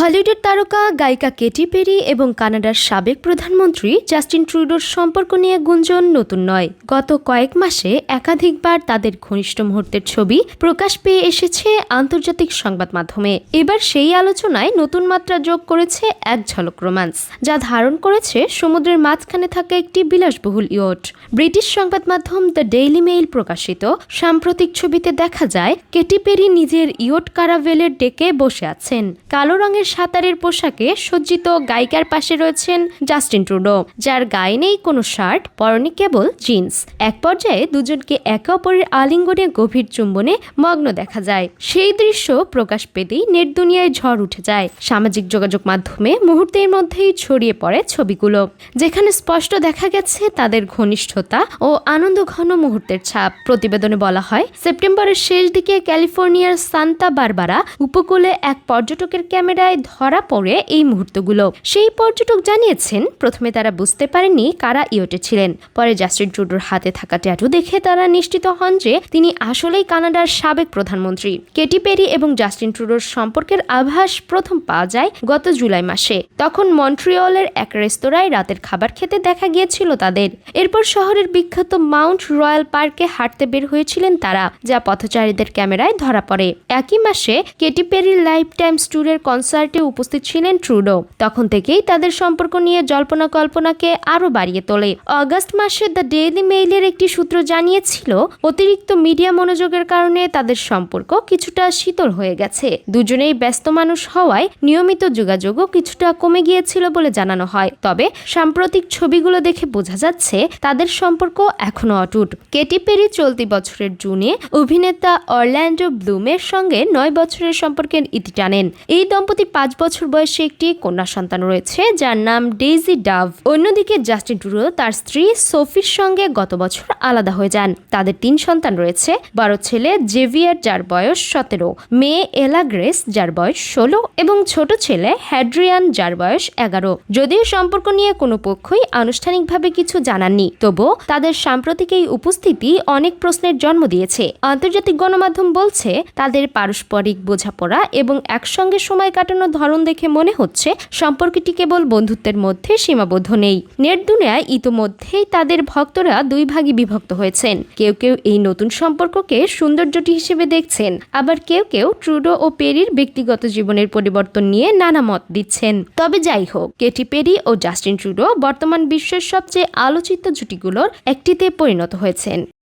হলিউডের তারকা, গায়িকা কেটি পেরি এবং কানাডার সাবেক প্রধানমন্ত্রী জাস্টিন ট্রুডোর সম্পর্ক নিয়ে গুঞ্জন নতুন নয়। গত কয়েক মাসে একাধিকবার তাদের ঘনিষ্ঠ মুহূর্তের ছবি প্রকাশ পেয়ে এসেছে আন্তর্জাতিক সংবাদ মাধ্যমে। এবার সেই আলোচনায় নতুন মাত্রা যোগ করেছে এক ঝলক রোমান্স যা ধারণ করেছে সমুদ্রের মাঝখানে থাকা একটি বিলাসবহুল ইয়ট। ব্রিটিশ সংবাদ মাধ্যম দ্য ডেইলি মেইল প্রকাশিত, সাম্প্রতিক ছবিতে দেখা যায়, কেটি পেরি নিজের ইয়ট কারাভেলের ডেকে বসে আছেন। কালো রঙের সাঁতারের পোশাকে সজ্জিত গায়িকার পাশে রয়েছেন জাস্টিন ট্রুডো, যার গায়ে নেই কোনো শার্ট, পরনে কেবল জিন্স। এক পর্যায়ে দুজনকে একে অপরের আলিঙ্গনে গভীর চুম্বনে মগ্ন দেখা যায়। সেই দৃশ্য প্রকাশ পেতেই নেট দুনিয়ায় ঝড় উঠে যায়। সামাজিক যোগাযোগ মাধ্যমে মুহূর্তের মধ্যেই ছড়িয়ে পড়ে ছবিগুলো, যেখানে স্পষ্ট দেখা গেছে তাদের ঘনিষ্ঠতা ও আনন্দ ঘন মুহূর্তের ছাপ। প্রতিবেদনে বলা হয়, সেপ্টেম্বরের শেষ দিকে ক্যালিফোর্নিয়ার সান্তা বারবারা উপকূলে এক পর্যটকের ক্যামেরায় ধরা পড়ে এই মুহূর্তগুলো। সেই পর্যটক জানিয়েছেন, প্রথমে তারা বুঝতে পারেননি কারা ইয়োটে ছিলেন। পরে জাস্টিন ট্রুডোর হাতে থাকা ট্যাটু দেখে তারা নিশ্চিত হন যে তিনি আসলেই কানাডার সাবেক প্রধানমন্ত্রী। কেটি পেরি এবং জাস্টিন ট্রুডোর সম্পর্কের আভাস প্রথম পাওয়া যায় গত জুলাই মাসে। তখন মন্ট্রিয়লের এক রেস্তোরাঁয় রাতের খাবার খেতে দেখা গিয়েছিল তাদের। এরপর শহরের বিখ্যাত মাউন্ট রয়্যাল পার্কে হাঁটতে বের হয়েছিলেন তারা, যা পথচারীদের ক্যামেরায় ধরা পড়ে। একই মাসে কেটি পেরির লাইফ টাইম ট্যুরের কনসার্টে উপস্থিত ছিলেন ট্রুডো। তখন থেকেই তাদের সম্পর্ক নিয়ে জল্পনা কল্পনাকে আরও বাড়িয়ে তোলে। অগস্ট মাসে দ্য ডেইলি মেইলের একটি সূত্র জানিয়েছিল, অতিরিক্ত মিডিয়া মনোযোগের কারণে তাদের সম্পর্ক কিছুটা শীতল হয়ে গেছে। দুজনেই ব্যস্ত মানুষ হওয়ায় নিয়মিত যোগাযোগও কিছুটা কমে গিয়েছিল বলে জানানো হয়। তবে সাম্প্রতিক ছবিগুলো দেখে বোঝা যাচ্ছে, তাদের সম্পর্ক এখনও অটুট। কেটি পেরি চলতি বছরের জুনে অভিনেতা অরল্যান্ডো ব্লুমের সঙ্গে নয় বছরের সম্পর্কের ইতি টানেন। এই দম্পতির পাঁচ বছর বয়সে একটি কন্যা সন্তান রয়েছে, যার নাম ডেইজি ডাভ। অন্যদিকে জাস্টিন টুরো তার স্ত্রী সোফির সঙ্গে গত বছর আলাদা হয়ে যান। তাদের তিন সন্তান রয়েছে বড় ছেলে, জেভিয়ার যার বয়স সতেরো, মেয়ে এলা গ্রেস যার বয়স ষোলো এবং ছোট ছেলে হ্যাড্রিয়ান যার বয়স এগারো। যদিও সম্পর্ক নিয়ে কোনো পক্ষই আনুষ্ঠানিকভাবে কিছু জানাননি, তবুও তাদের সাম্প্রতিক এই উপস্থিতি অনেক প্রশ্নের জন্ম দিয়েছে। আন্তর্জাতিক গণমাধ্যম বলছে, তাদের পারস্পরিক বোঝাপড়া এবং একসঙ্গে সময় কাটানোর ধরন দেখে মনে হচ্ছে সম্পর্কটি কেবল বন্ধুত্বের মধ্যে সীমাবদ্ধ নেই। নেট দুনিয়ায় ইতোমধ্যেই তাদের ভক্তরা দুই ভাগে বিভক্ত হয়েছেন। কেউ কেউ এই নতুন সম্পর্ককে সৌন্দর্যটি হিসেবে দেখছেন, আবার কেউ কেউ ট্রুডো ও পেরির ব্যক্তিগত জীবনের পরিবর্তন নিয়ে নানা মত দিচ্ছেন। তবে যাই হোক, কেটি পেরি ও জাস্টিন ট্রুডো বর্তমান বিশ্বের সবচেয়ে আলোচিত জুটিগুলোর একটিতে পরিণত হয়েছেন।